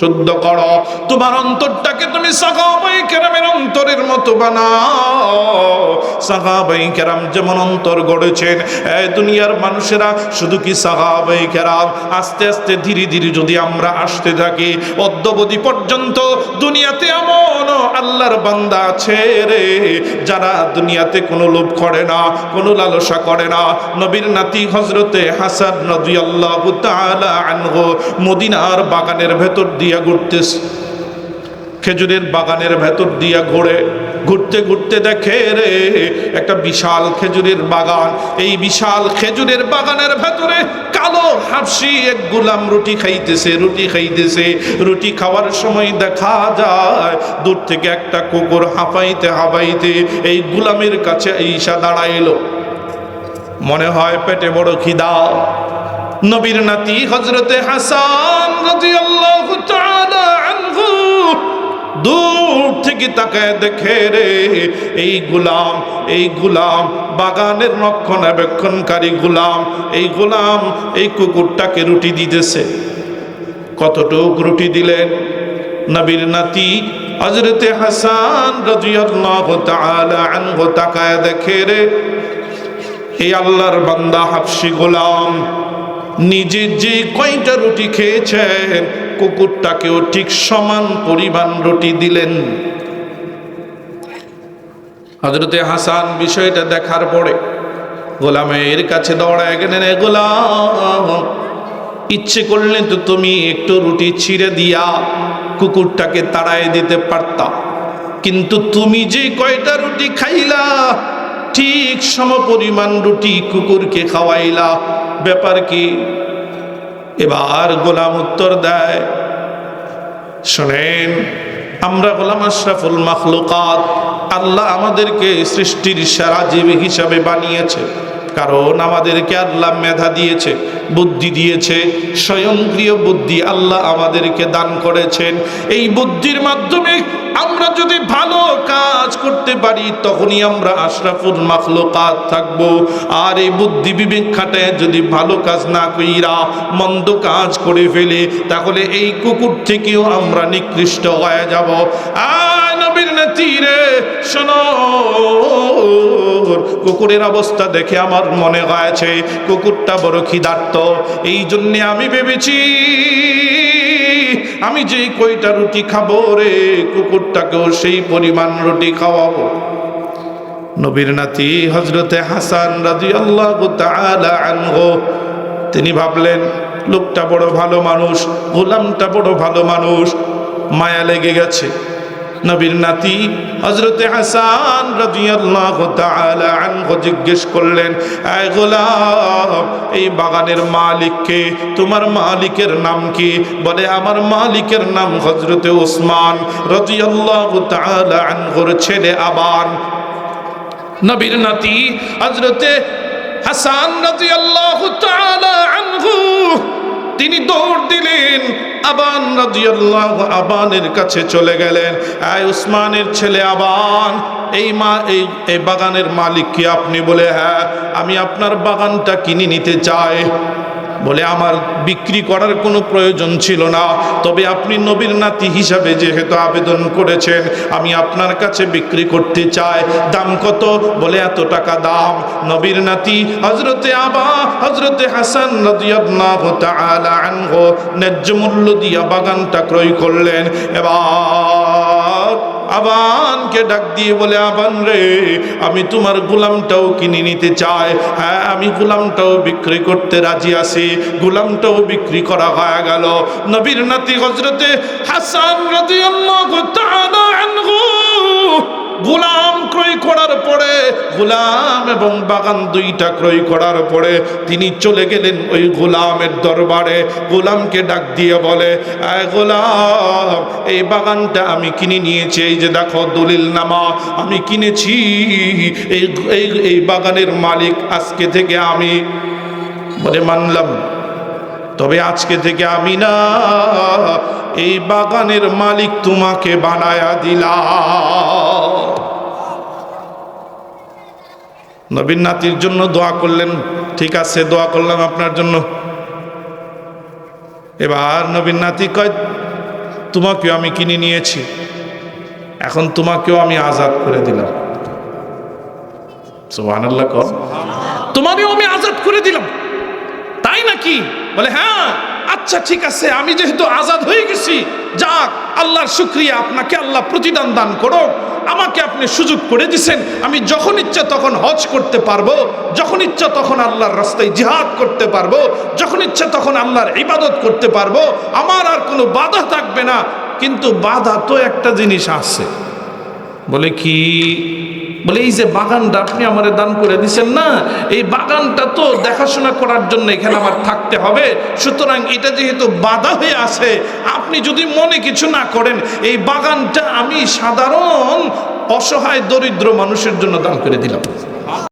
শুদ্ধ করো। তোমার অন্তরটাকে তুমি সাহাবাই কেরামের অন্তরের মতো বানাও। সাহাবাই কেরাম যেমন অন্তর গড়েছেন এই দুনিয়ার মানুষেরা শুধু কি সাহাবাই কেরাম? আস্তে আস্তে ধীরে ধীরে যদি আমরা আসতে থাকি, অদ্যবধি পর্যন্ত দুনিয়াতে এমন আল্লাহর বান্দা আছে রে, যারা দুনিয়াতে কোনো লোভ করে না, কোনো লালসা করে না। নবীর নাতি হজরতে হাসান নদী আল্লাহ আনহু মদিনার বাগানের ভেতর দিয়া ঘুরতেছে। খেজুরের বাগানের ভেতর দিয়া ঘোরে, ঘুরতে ঘুরতে দেখে রে, একটা বিশাল খেজুরের বাগান। এই বিশাল খেজুরের বাগানের ভেতরে কালো হাফসি এক গুলাম রুটি খাইতেছে রুটি খাইতেছে। রুটি খাওয়ার সময় দেখা যায়, দূর থেকে একটা কুকুর হাঁপাইতে হাঁপাইতে এই গুলামের কাছে ঈশা দাঁড়াইলো। মনে হয় পেটে বড় খিদা। নবীর নাতি হজরতে হাসান তাআলা আনহু দূর থেকে তাকায় দেখে রে, এই গুলাম, এই বাগানের রক্ষণাবেক্ষণকারী গুলাম, এই গুলাম, এই কুকুরটাকে রুটি দিতেছে। কতটুক রুটি দিলেন? নবীর নাতি হজরতে হাসান রাদিয়াল্লাহু তাআলা আনহু তাকায় দেখে রে, এই আল্লাহর বান্দা হাফসি গোলাম। নিজে যে কয়টা রুটি খেয়েছেন, কুকুরটাকেও ঠিক সমান পরিমাণ রুটি দিলেন। হজরতে হাসান বিষয়টা দেখার পরে গোলামের কাছে দৌড়ায় গেলেন, "এ গোলাম, ইচ্ছে করলে তো তুমি একটু রুটি ছিঁড়ে দিয়া কুকুরটাকে তাড়ায় দিতে পারতা। কিন্তু তুমি যে কয়টা রুটি খাইলা, ঠিক সম পরিমাণ রুটি কুকুরকে খাওয়াইলা। ব্যাপার কি? এবার গোলাম উত্তর দেয়, শোনেন, আমরা গোলাম আশরাফুল মাখলুকাত, আল্লাহ আমাদেরকে সৃষ্টির সারা জীবী হিসাবে বানিয়েছে। কারণ আমাদেরকে আল্লাহ মেধা দিয়েছে, বুদ্ধি দিয়েছে, স্বয়ংক্রিয় বুদ্ধি আল্লাহ আমাদেরকে দান করেছেন। এই বুদ্ধির মাধ্যমে আমরা যদি ভালো কাজ করতে পারি, তখনই আমরা আশরাফুল মাখলুকাত থাকব। আর এই বুদ্ধি বিবেক খাটায় যদি ভালো কাজ না কইরা, মন্দ কাজ করে ফেলে, তাহলে এই কুকুর থেকেও আমরা নিকৃষ্ট হয়ে যাব। আ নবীর নাতি রে শোনো। কুকুরের অবস্থা দেখে আমার মনে হয়েছে, কুকুরটা বড় খিদার্ত এই জন্যে আমি ভেবেছি, আমি যেই কয়টা রুটি খাব রে, কুকুরটাকেও সেই পরিমাণ রুটি খাওয়াবো। নবীর নাতি হজরতে হাসান রাজি আল্লাহ তিনি ভাবলেন, লোকটা বড় ভালো মানুষ, গোলামটা বড় ভালো মানুষ, মায়া লেগে গেছে। নবীর নাতি হজরতে হাসান আনহু জিজ্ঞেস করলেন, আয় গোলাম, এই বাগানের মালিককে তোমার মালিকের নাম কি? বলে, আমার মালিকের নাম হজরতে ওসমান আনহুর ছেলে আবান। নবীর নাতি হজরতে হাসান আনহু তিনি দৌড় দিলেন। আবান রাজিয়াল্লাহ আবানের কাছে চলে গেলেন। আয় উসমানের ছেলে আবান, এই মা, এই এই বাগানের মালিক কি আপনি? বলে হ্যাঁ আমি আপনার বাগানটা কিনে নিতে চাই। বলে, আমার বিক্রি করার কোনো প্রয়োজন ছিল না। তবে আপনি নবীর নাতি হিসাবে যেহেতু আবেদন করেছেন, আমি আপনার কাছে বিক্রি করতে চাই। দাম কত? বলে, এত টাকা দাম। নবীর নাতি হজরতে আবা হজরতে হাসান ন্যায্য মূল্য দিয়া বাগানটা ক্রয় করলেন। এবার আবানকে ডাক দিয়ে বলে, আবান রে, আমি তোমার গোলামটাও কিনে নিতে চাই। হ্যাঁ আমি গোলামটাও বিক্রি করতে রাজি আছি। গোলামটাও বিক্রি করা হয়ে গেল। নবীর নাতি হজরতে হাসান তাআলা আনহু গোলাম ক্রয় করার পরে, গোলাম এবং বাগান দুইটা ক্রয় করার পরে তিনি চলে গেলেন ওই গোলামের দরবারে। গোলামকে ডাক দিয়ে বলে, "আয় গোলাম, এই বাগানটা আমি কিনে নিয়েছি, এই যে দেখো দলিল নামা, আমি কিনেছি। এই এই এই বাগানের মালিক আজকে থেকে আমি বলে, মানলাম। তবে আজকে থেকে আমি না, এই বাগানের মালিক তোমাকে বানায়া দিলাম। নবীন নাতির জন্য দোয়া করলেন, ঠিক আছে, দোয়া করলাম আপনার জন্য। এবার নবীন নাতি কয়, তোমাকেও আমি কিনে নিয়েছি, এখন তোমাকেও আমি আজাদ করে দিলাম। সুবহানাল্লাহ কর। তোমারও আমি আজাদ করে দিলাম। তাই নাকি? বলে হ্যাঁ আচ্ছা ঠিক আছে, আমি যেহেতু আজাদ হয়ে গেছি, যাক, আল্লাহর শুক্রিয়া, আপনাকে আল্লাহ প্রতিদান দান করো আমাকে আপনি সুযোগ করে দিছেন, আমি যখন ইচ্ছা তখন হজ করতে পারব, যখন ইচ্ছা তখন আল্লাহর রাস্তায় জিহাদ করতে পারব, যখন ইচ্ছা তখন আল্লাহর ইবাদত করতে পারব, আমার আর কোনো বাধা থাকবে না, কিন্তু বাধা তো একটা জিনিস আছে। বলে কি? বলে, এই যে বাগানটা আপনি আমার দান করে দিচ্ছেন না, এই বাগানটা তো দেখাশোনা করার জন্য এখানে আমার থাকতে হবে। সুতরাং এটা যেহেতু বাধা হয়ে আছে, আপনি যদি মনে কিছু না করেন, এই বাগানটা আমি সাধারণ অসহায়, দরিদ্র মানুষের জন্য দান করে দিলাম।